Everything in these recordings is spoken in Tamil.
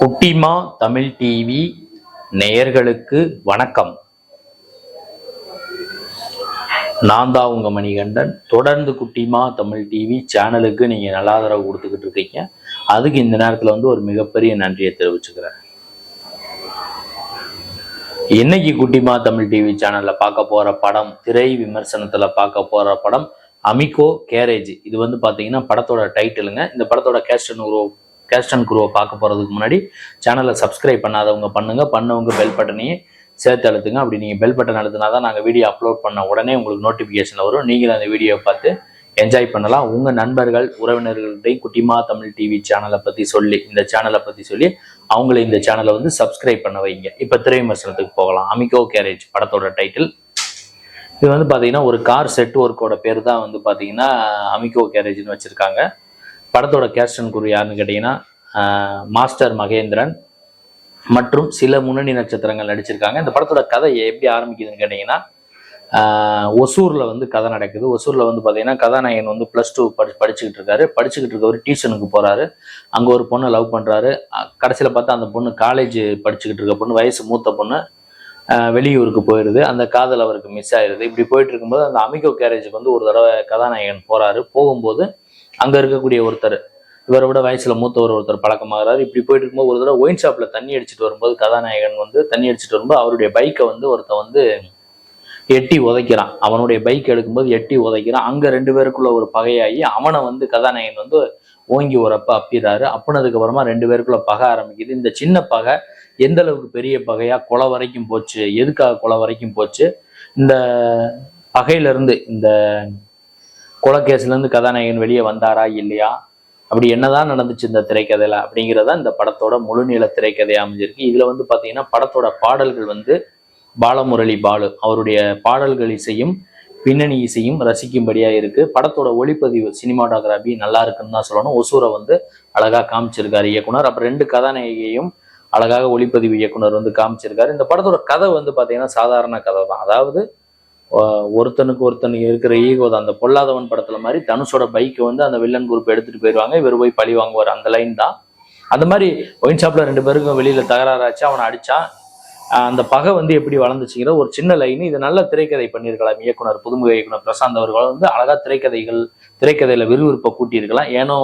குட்டிமா தமிழ் டிவி நேயர்களுக்கு வணக்கம். நான் தான் உங்க மணிகண்டன். தொடர்ந்து குட்டிமா தமிழ் டிவி சேனலுக்கு நீங்கள் நல்லா ஆதரவு கொடுத்துக்கிட்டு இருக்கீங்க. அதுக்கு இந்த நேரத்தில் வந்து ஒரு மிகப்பெரிய நன்றியை தெரிவிச்சுக்கிறேன். இன்னைக்கு குட்டிமா தமிழ் டிவி சேனலில் பார்க்க போகிற படம் திரை விமர்சனத்தில் பார்க்க போகிற படம் அமிகோ கேரேஜ். இது வந்து பார்த்தீங்கன்னா படத்தோட டைட்டிலுங்க இந்த படத்தோட கேஸ்டன் குரோ கேஸ்டன் குருவை பார்க்க போகிறதுக்கு முன்னாடி சேனலை சப்ஸ்கிரைப் பண்ணாதவங்க பண்ணுங்கள் பண்ணவங்க பெல் பட்டனையும் சேர்த்து அழுத்துங்க. அப்படி நீங்கள் பெல் பட்டன் அழுத்தினா தான் நாங்கள் வீடியோ அப்லோட் பண்ண உடனே உங்களுக்கு நோட்டிஃபிகேஷன் வரும். நீங்களும் அந்த வீடியோவை பார்த்து என்ஜாய் பண்ணலாம். உங்கள் நண்பர்கள் உறவினர்கள்டையும் குட்டிமா தமிழ் டிவி சேனலை பற்றி சொல்லி இந்த சேனலை பற்றி சொல்லி அவங்கள இந்த சேனலை வந்து சப்ஸ்கிரைப் பண்ண வைங்க. இப்போ திரை விமர்சனத்துக்கு போகலாம். அமிகோ கேரேஜ் படத்தோட டைட்டில் இது வந்து பார்த்தீங்கன்னா ஒரு கார் செட் ஒர்க்கோட பேர் தான் வந்து பார்த்தீங்கன்னா அமிகோ கேரேஜ்னு வச்சுருக்காங்க. படத்தோட கேஸ்டன் குரு யாருன்னு கேட்டிங்கன்னா மாஸ்டர் மகேந்திரன் மற்றும் சில முன்னணி நட்சத்திரங்கள் நடிச்சிருக்காங்க. இந்த படத்தோட கதை எப்படி ஆரம்பிக்குதுன்னு கேட்டிங்கன்னா ஒசூரில் வந்து கதை நடக்குது. ஒசூரில் வந்து பார்த்தீங்கன்னா கதாநாயகன் வந்து ப்ளஸ் டூ படி படிச்சுக்கிட்டு இருக்காரு. படிச்சுக்கிட்டு இருக்க ஒரு டியூஷனுக்கு போகிறாரு அங்கே ஒரு பொண்ணை லவ் பண்ணுறாரு கடைசியில் பார்த்தா அந்த பொண்ணு காலேஜ் படிச்சுக்கிட்டு இருக்க பொண்ணு வயசு மூத்த பொண்ணு வெளியூருக்கு போயிடுது அந்த காதல் அவருக்கு மிஸ் ஆயிடுது இப்படி போயிட்டு இருக்கும்போது அந்த அமிகோ கேரேஜுக்கு வந்து ஒரு தடவை கதாநாயகன் போகிறாரு போகும்போது அங்க இருக்கக்கூடிய ஒருத்தர் இவரை விட வயசுல மூத்தவர் ஒருத்தர் பழக்கமாகிறார். இப்படி போயிட்டு இருக்கும்போது ஒரு தடவை ஒயின் ஷாப்ல தண்ணி அடிச்சுட்டு வரும்போது கதாநாயகன் வந்து தண்ணி அடிச்சுட்டு வரும்போது அவருடைய பைக்கை வந்து ஒருத்தன் வந்து எட்டி உதைக்கிறான். அவனுடைய பைக் எடுக்கும்போது எட்டி உதைக்கிறான். அங்க ரெண்டு பேருக்குள்ள ஒரு பகையாகி அவனை வந்து கதாநாயகன் வந்து ஓங்கி உரப்ப அப்ப அப்பிடுறாரு அப்புனதுக்கு அப்புறமா ரெண்டு பேருக்குள்ள பகை ஆரம்பிக்குது. இந்த சின்ன பகை எந்த அளவுக்கு பெரிய பகையா கொலை வரைக்கும் போச்சு? எதுக்காக கொலை வரைக்கும் போச்சு? இந்த பகையிலிருந்து இந்த கொலக்கேஸ்லேருந்து கதாநாயகன் வெளியே வந்தாரா இல்லையா? அப்படி என்னதான் நடந்துச்சு இந்த திரைக்கதையில அப்படிங்கிறதா இந்த படத்தோட முழுநீள திரைக்கதையாக அமைஞ்சிருக்கு. இதுல வந்து பாத்தீங்கன்னா படத்தோட பாடல்கள் வந்து பாலமுரளி பாலு. அவருடைய பாடல்கள் இசையும் பின்னணி இசையும் ரசிக்கும்படியாக இருக்கு. படத்தோட ஒளிப்பதிவு சினிமாட்டோகிராஃபி நல்லா இருக்குன்னு தான் சொல்லணும். ஒசூரை வந்து அழகா காமிச்சிருக்காரு இயக்குனர். அப்புறம் ரெண்டு கதாநாயகியையும் அழகாக ஒளிப்பதிவு இயக்குனர் வந்து காமிச்சிருக்காரு. இந்த படத்தோட கதை வந்து பாத்தீங்கன்னா சாதாரண கதை தான் அதாவது ஒருத்தனுக்கு ஒருத்தன் இருக்கிற ஈகோ தான். அந்த பொல்லாதவன் படத்துல மாதிரி தனுஷோட பைக்கை வந்து அந்த வில்லன் குரூப் எடுத்துட்டு போயிடுவாங்க. இவர் போய் பழி வாங்குவார். அந்த லைன் தான். அந்த மாதிரி ஒயின் ஷாப்ல ரெண்டு பேருக்கும் வெளியில தகராறாச்சு அவனை அடிச்சான். அந்த பகை வந்து எப்படி வளர்ந்துச்சுங்கிற ஒரு சின்ன லைன் இது நல்ல திரைக்கதை பண்ணியிருக்கலாம். இயக்குனர் புதுமுக இயக்குனர் பிரசாந்த் அவர்கள் வந்து அழகா திரைக்கதைகள் திரைக்கதையில விறுவிறுப்பை கூட்டியிருக்கலாம். ஏனோ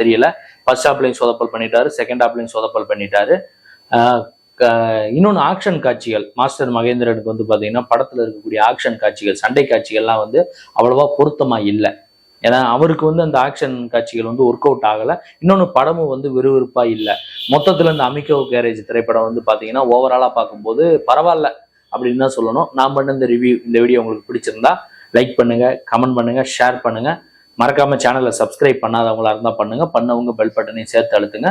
தெரியல. ஃபர்ஸ்ட் ஹாப்லையும் சொதப்பல் பண்ணிட்டாரு. செகண்ட் ஹாப்லையும் சொதப்பல் பண்ணிட்டாரு. இன்னொன்று ஆக்ஷன் காட்சிகள். மாஸ்டர் மகேந்திரனுக்கு வந்து பார்த்தீங்கன்னா படத்தில் இருக்கக்கூடிய ஆக்ஷன் காட்சிகள் சண்டை காட்சிகள்லாம் வந்து அவ்வளோவா பொருத்தமாக இல்லை. ஏன்னா அவருக்கு வந்து அந்த ஆக்ஷன் காட்சிகள் வந்து ஒர்க் அவுட் ஆகலை. இன்னொன்று படமும் வந்து விறுவிறுப்பாக இல்லை. மொத்தத்தில் இந்த அமிகோ கேரேஜ் திரைப்படம் வந்து பார்த்தீங்கன்னா ஓவராலாக பார்க்கும்போது பரவாயில்ல அப்படின்னு தான் சொல்லணும். நான் பண்ண இந்த ரிவ்யூ இந்த வீடியோ உங்களுக்கு பிடிச்சிருந்தா லைக் பண்ணுங்கள் கமெண்ட் பண்ணுங்கள் ஷேர் பண்ணுங்கள் மறக்காமல் சேனலை சப்ஸ்கிரைப் பண்ணாதவங்களா இருந்தால் பண்ணுங்க. பண்ணவங்க பெல் பட்டனையும் சேர்த்து அழுத்துங்க.